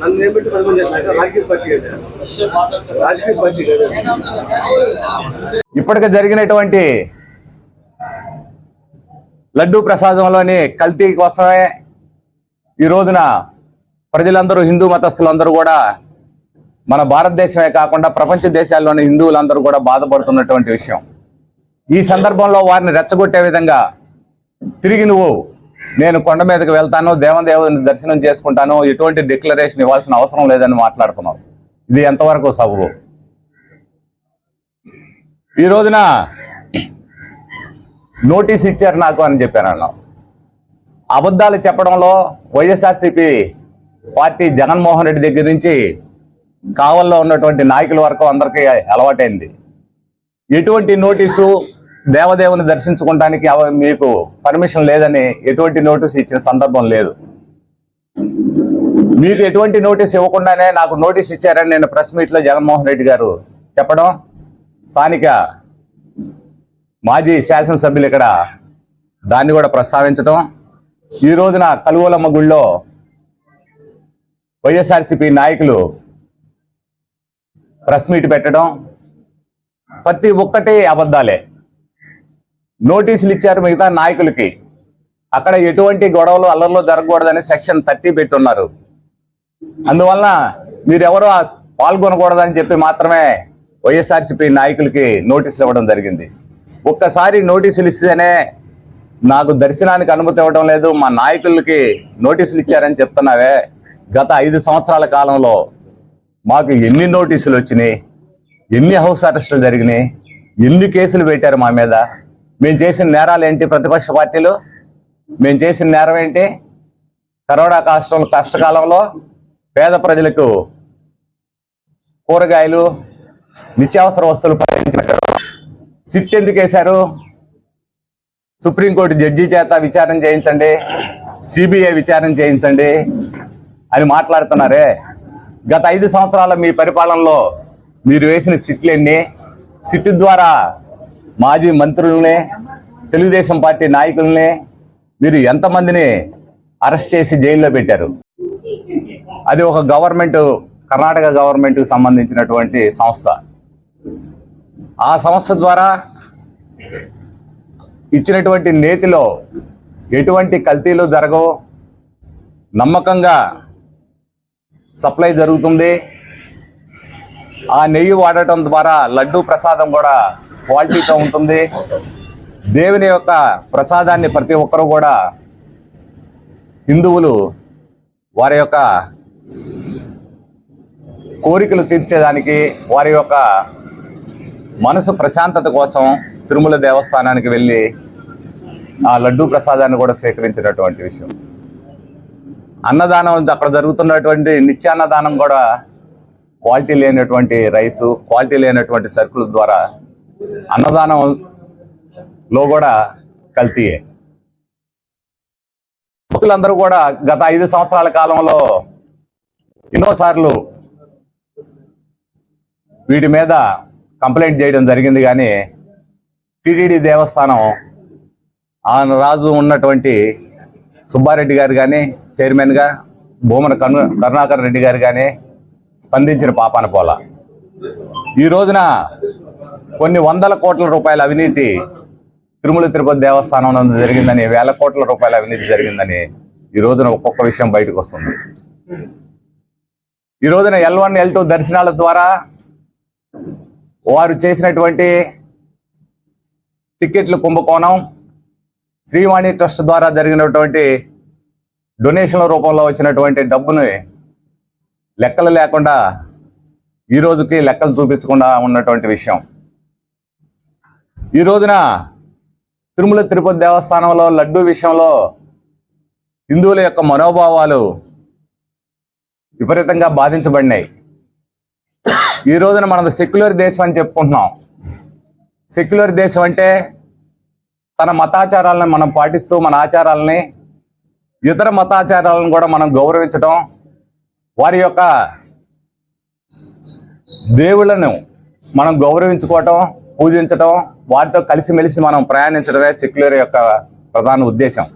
నన్ను ఏం పెట్టి రాజకీయ పార్టీ రాజకీయ పార్టీ జరిగినటువంటి లడ్డూ ప్రసాదంలోని కల్తీ కోసమే ఈ రోజున ప్రజలందరూ హిందూ మతస్థులందరూ కూడా మన భారతదేశమే కాకుండా ప్రపంచ దేశాల్లోని హిందువులందరూ కూడా బాధపడుతున్నటువంటి విషయం. ఈ సందర్భంలో వారిని రెచ్చగొట్టే విధంగా తిరిగి నువ్వు నేను కొండ మీదకి వెళ్తాను దేవదేవుని దర్శనం చేసుకుంటాను ఎటువంటి డిక్లరేషన్ ఇవ్వాల్సిన అవసరం లేదని మాట్లాడుతున్నావు. ఇది ఎంతవరకు సబబు? ఈ రోజున నోటీస్ ఇచ్చారు నాకు అని చెప్పాను అన్నాం అబద్ధాలు చెప్పడంలో వైఎస్ఆర్సీపీ పార్టీ జగన్మోహన్ రెడ్డి దగ్గర నుంచి కావల్లో ఉన్నటువంటి నాయకుల వరకు అందరికీ అలవాటైంది. ఎటువంటి నోటీసు దేవదేవుని దర్శించుకోవడానికి మీకు పర్మిషన్ లేదని ఎటువంటి నోటీస్ ఇచ్చిన సందర్భం లేదు. మీకు ఎటువంటి నోటీస్ ఇవ్వకుండానే నాకు నోటీస్ ఇచ్చారని నేను ప్రెస్ మీట్లో జగన్మోహన్ రెడ్డి గారు చెప్పడం స్థానిక మాజీ శాసనసభ్యులు ఇక్కడ దాన్ని కూడా ప్రస్తావించడం ఈ రోజున కలువలమ్మ గుళ్ళో వైఎస్ఆర్సీపీ నాయకులు ప్రెస్ మీట్ పెట్టడం ప్రతి ఒక్కటి అబద్ధాలే. నోటీసులు ఇచ్చారు మిగతా నాయకులకి. అక్కడ ఎటువంటి గొడవలు అల్లర్లు జరగకూడదని సెక్షన్ థర్టీ పెట్టున్నారు. అందువలన మీరెవరూ పాల్గొనకూడదని చెప్పి మాత్రమే వైఎస్ఆర్సీపీ నాయకులకి నోటీసులు ఇవ్వడం జరిగింది. ఒక్కసారి నోటీసులు ఇస్తేనే నాకు దర్శనానికి అనుమతి ఇవ్వడం లేదు మా నాయకులకి నోటీసులు ఇచ్చారని చెప్తున్నావే. గత ఐదు సంవత్సరాల కాలంలో మాకు ఎన్ని నోటీసులు వచ్చినాయి ఎన్ని హౌస్ అరెస్టులు జరిగినాయి ఎన్ని కేసులు పెట్టారు మా మీద? మేము చేసిన నేరాలు ఏంటి ప్రతిపక్ష పార్టీలు? మేము చేసిన నేరం ఏంటి? కరోనా కష్టం కష్టకాలంలో పేద ప్రజలకు కూరగాయలు నిత్యావసర వస్తువులు ప్రకటించారు సిట్ ఎందుకు వేశారు? సుప్రీంకోర్టు జడ్జి చేత విచారణ చేయించండి సిబిఐ విచారణ చేయించండి అని మాట్లాడుతున్నారే. గత ఐదు సంవత్సరాల మీ పరిపాలనలో మీరు వేసిన సిట్లు ఎన్ని సిట్ ద్వారా మాజీ మంత్రులనే తెలుగుదేశం పార్టీ నాయకులనే మీరు ఎంతమందిని అరెస్ట్ చేసి జైల్లో పెట్టారు? అది ఒక గవర్నమెంట్ కర్ణాటక గవర్నమెంట్కి సంబంధించినటువంటి సంస్థ. ఆ సంస్థ ద్వారా ఇచ్చినటువంటి నేతిలో ఎటువంటి కల్తీలు జరగవు. నమ్మకంగా సప్లై జరుగుతుంది. ఆ నెయ్యి వాడటం ద్వారా లడ్డూ ప్రసాదం కూడా క్వాలిటీతో ఉంటుంది. దేవుని యొక్క ప్రసాదాన్ని ప్రతి ఒక్కరూ కూడా హిందువులు వారి యొక్క కోరికలు తీర్చేదానికి వారి యొక్క మనసు ప్రశాంతత కోసం తిరుమల దేవస్థానానికి వెళ్ళి ఆ లడ్డూ ప్రసాదాన్ని కూడా సేకరించినటువంటి విషయం. అన్నదానం అక్కడ జరుగుతున్నటువంటి నిత్యాన్నదానం కూడా క్వాలిటీ లేనటువంటి రైసు క్వాలిటీ లేనటువంటి సరుకుల ద్వారా అన్నదానంలో కూడా కల్తీయే. భక్తులందరూ కూడా గత ఐదు సంవత్సరాల కాలంలో ఎన్నోసార్లు వీటి మీద కంప్లైంట్ చేయడం జరిగింది కానీ టిటిడి దేవస్థానం ఆయన రాజు ఉన్నటువంటి సుబ్బారెడ్డి గారు కానీ చైర్మన్గా భూమన కరు కరుణాకర్ రెడ్డి గారు కానీ స్పందించిన పాపాన పోల. ఈ రోజున కొన్ని వందల కోట్ల రూపాయల అవినీతి తిరుమల తిరుపతి దేవస్థానం నందు జరిగిందని వేల కోట్ల రూపాయల అవినీతి జరిగిందని ఈ రోజున ఒక్కొక్క విషయం బయటకు వస్తుంది. ఈ రోజున ఎల్ వన్ ఎల్ టూ దర్శనాల ద్వారా వారు చేసినటువంటి టికెట్ల కుంభకోణం శ్రీవాణి ట్రస్ట్ ద్వారా జరిగినటువంటి డొనేషన్ల రూపంలో వచ్చినటువంటి డబ్బుని లెక్కలు లేకుండా ఈ రోజుకి లెక్కలు చూపించకుండా ఉన్నటువంటి విషయం. ఈ రోజున తిరుమల తిరుపతి దేవస్థానంలో లడ్డూ విషయంలో హిందువుల యొక్క మనోభావాలు విపరీతంగా బాధించబడినాయి. ఈ రోజున మనది సెక్యులర్ దేశం అని చెప్పుకుంటున్నాం. సెక్యులర్ దేశం అంటే తన మతాచారాలను మనం పాటిస్తూ మన ఆచారాలని ఇతర మతాచారాలను కూడా మనం గౌరవించడం వారి యొక్క దేవుళ్ళను మనం గౌరవించుకోవటం పూజించడం వాటితో కలిసిమెలిసి మనం ప్రయాణించడమే సెక్యులర్ యొక్క ప్రధాన ఉద్దేశం.